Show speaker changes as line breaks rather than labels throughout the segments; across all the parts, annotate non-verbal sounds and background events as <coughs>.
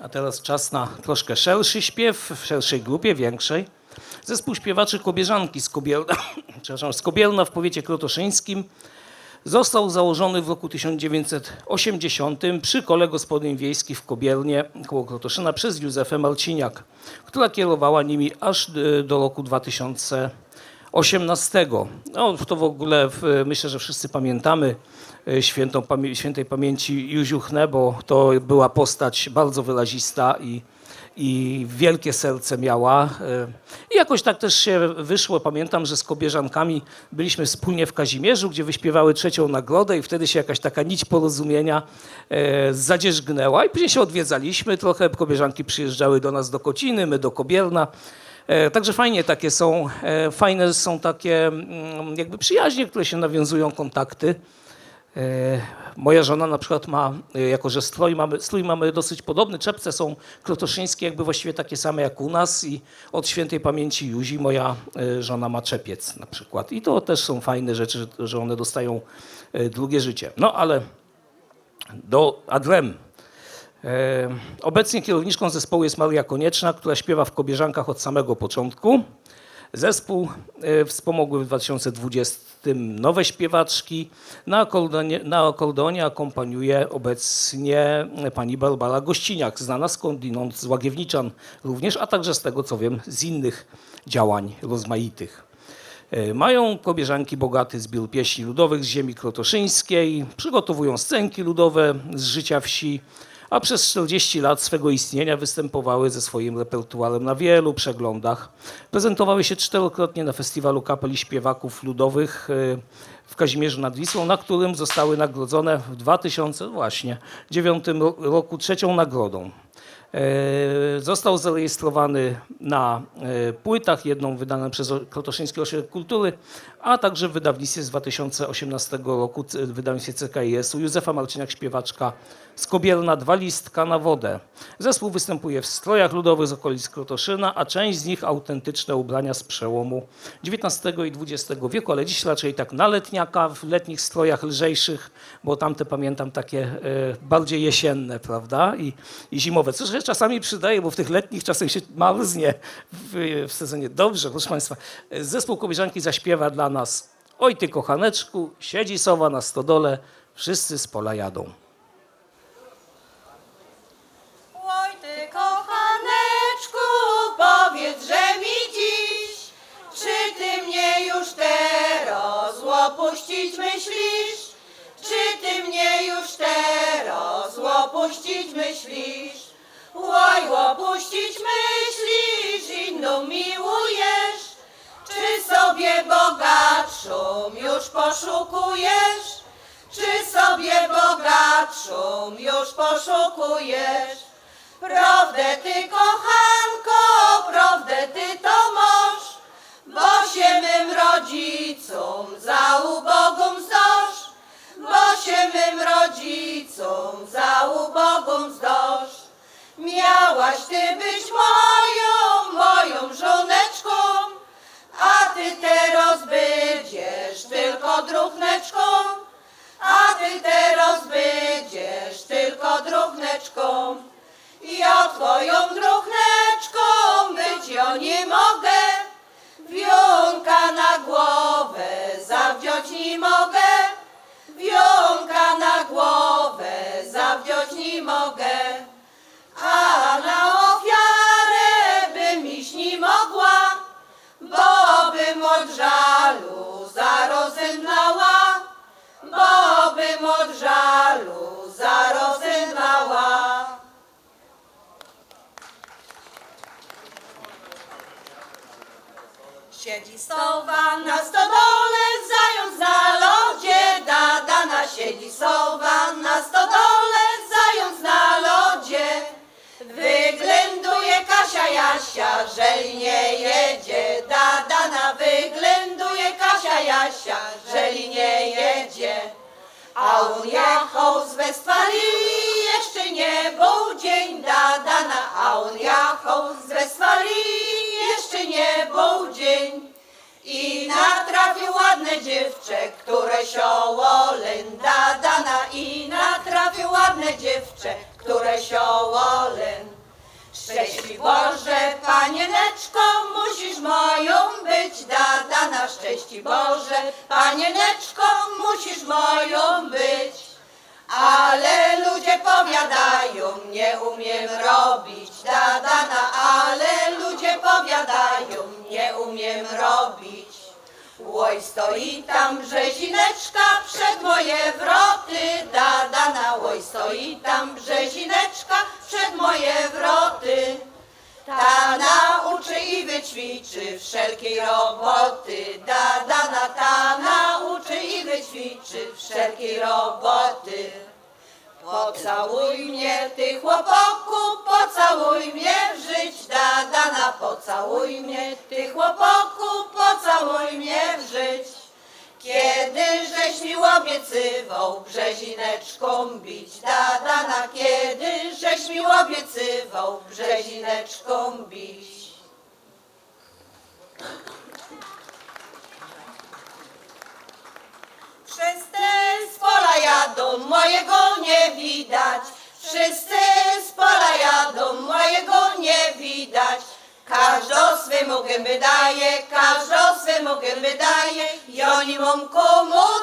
A teraz czas na troszkę szerszy śpiew, w szerszej grupie, większej. Zespół śpiewaczy Kobieżanki z Kobielna, <coughs> przepraszam, z Kobielna w powiecie krotoszyńskim został założony w roku 1980 przy kole gospodyń wiejskich w Kobielnie koło Krotoszyna przez Józefę Marciniak, która kierowała nimi aż y, do roku 2018. No, to w ogóle myślę, że wszyscy pamiętamy y, świętą, świętej pamięci Józiuchnę, bo to była postać bardzo wyrazista i, i wielkie serce miała. Y, I jakoś tak też się wyszło. Pamiętam, że z kobieżankami byliśmy wspólnie w Kazimierzu, gdzie wyśpiewały trzecią nagrodę i wtedy się jakaś taka nić porozumienia e, zadzierzgnęła i później się odwiedzaliśmy trochę. Kobieżanki przyjeżdżały do nas do Kociny, my do Kobielna. E, Także fajnie takie są, e, fajne są takie mm, jakby przyjaźnie, które się nawiązują, kontakty. E, Moja żona na przykład ma, jako że strój mamy, strój mamy dosyć podobny, czepce są krotoszyńskie, jakby właściwie takie same jak u nas i od świętej pamięci Józi moja żona ma czepiec na przykład. I to też są fajne rzeczy, że- one dostają e, drugie życie. No ale do Adrem. Obecnie kierowniczką zespołu jest Maria Konieczna, która śpiewa w Kobieżankach od samego początku. Zespół e, wspomogły w 2020 nowe śpiewaczki. Na akordeonie, na akompaniuje obecnie pani Barbara Gościniak, znana skądinąd z Łagiewniczan również, a także z tego co wiem z innych działań rozmaitych. E, Mają kobieżanki bogaty zbiór pieśni ludowych z ziemi krotoszyńskiej, przygotowują scenki ludowe z życia wsi, a przez 40 lat swego istnienia występowały ze swoim repertuarem na wielu przeglądach. Prezentowały się czterokrotnie na festiwalu kapeli śpiewaków ludowych e, w Kazimierzu nad Wisłą, na którym zostały nagrodzone w 2009 roku trzecią nagrodą. E, Został zarejestrowany na e, płytach, jedną wydaną przez Krotoszyński Ośrodek Kultury, a także w wydawnictwie z 2018 roku, w wydawnictwie CKIS-u Józefa Marciniak, śpiewaczka z Kobielna, dwa listka na wodę. Zespół występuje w strojach ludowych z okolic Krotoszyna, a część z nich autentyczne ubrania z przełomu XIX i XX wieku, ale dziś raczej tak na letniaka, w letnich strojach lżejszych, bo tamte pamiętam takie e, bardziej jesienne, prawda, i, i zimowe, co się czasami przydaje, bo w tych letnich czasem się marznie w, w sezonie. Dobrze, proszę Państwa, zespół Kobiżanki zaśpiewa dla nas Oj ty kochaneczku, siedzi sowa na stodole, wszyscy z pola jadą.
Oj ty kochaneczku, powiedz, że mi dziś, czy ty mnie już teraz łopuścić myślisz? Czy ty mnie już teraz łopuścić myślisz? Miłujesz? Czy sobie bogatszą już poszukujesz? Czy sobie bogatszą już poszukujesz? Prawdę ty kochanko, prawdę Siedzi sowa na stodole, zając na lodzie, dadana siedzi sowa na stodole, zając na lodzie. Wyględuje Kasia Jasia, żeli nie jedzie, ładne dziewczę, które sioło lęda dana. I natrafił ładne dziewczę, które sioło lęda Szczęśli Boże, panieneczko, musisz moją być, dada na szczęści Boże, panieneczko, musisz moją być. Ale ludzie powiadają, nie umiem robić, dada na, ale ludzie powiadają, nie umiem robić. Łoj stoi tam brzezineczka przed moje wroty, dada na łoj stoi tam brzezineczka przed moje wroty. Ta nauczy i wyćwiczy wszelkiej roboty, obiecywał brzezineczką bić, dada na kiedy żeś mi obiecywał brzezineczką bić. Wszyscy z pola jadą, mojego nie widać. Wszyscy z pola jadą, mojego nie widać. Każdy swemu gęby daje, każdy swemu gęby daje. I oni mą komu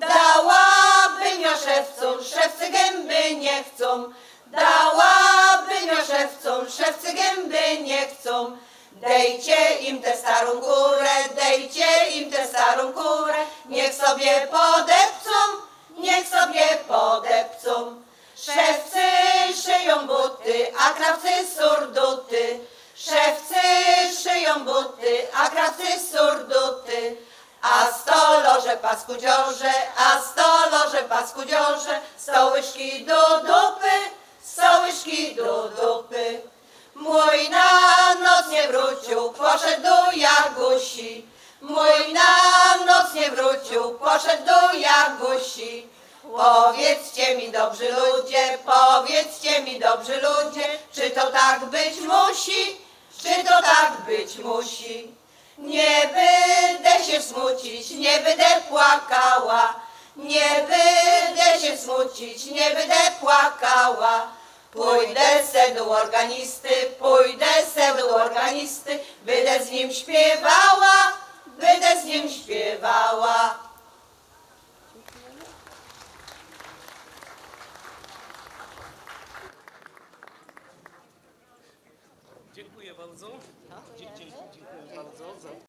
Dałabym ja szewcom, szewcy gęby nie chcą. Dałabym ja szewcom, szewcy gęby nie chcą. Dejcie im tę starą kurę, dejcie im tę starą kurę, niech sobie podepcą, niech sobie podepcą. Szewcy szyją buty, a krawcy surduty. Szewcy szyją buty, a krawcy paskudziorze, a stolorze paskudziorze, stołyszki do dupy, stołyszki do dupy. Mój na noc nie wrócił, poszedł do Jagusi. Mój na noc nie wrócił, poszedł do Jagusi. Powiedzcie mi, dobrzy ludzie, powiedzcie mi, dobrzy ludzie, czy to tak być musi, czy to tak być musi. Nie będę się smucić, nie będę płakała, nie będę się smucić, nie będę płakała. Pójdę se do organisty, pójdę se do organisty, będę z nim śpiewała,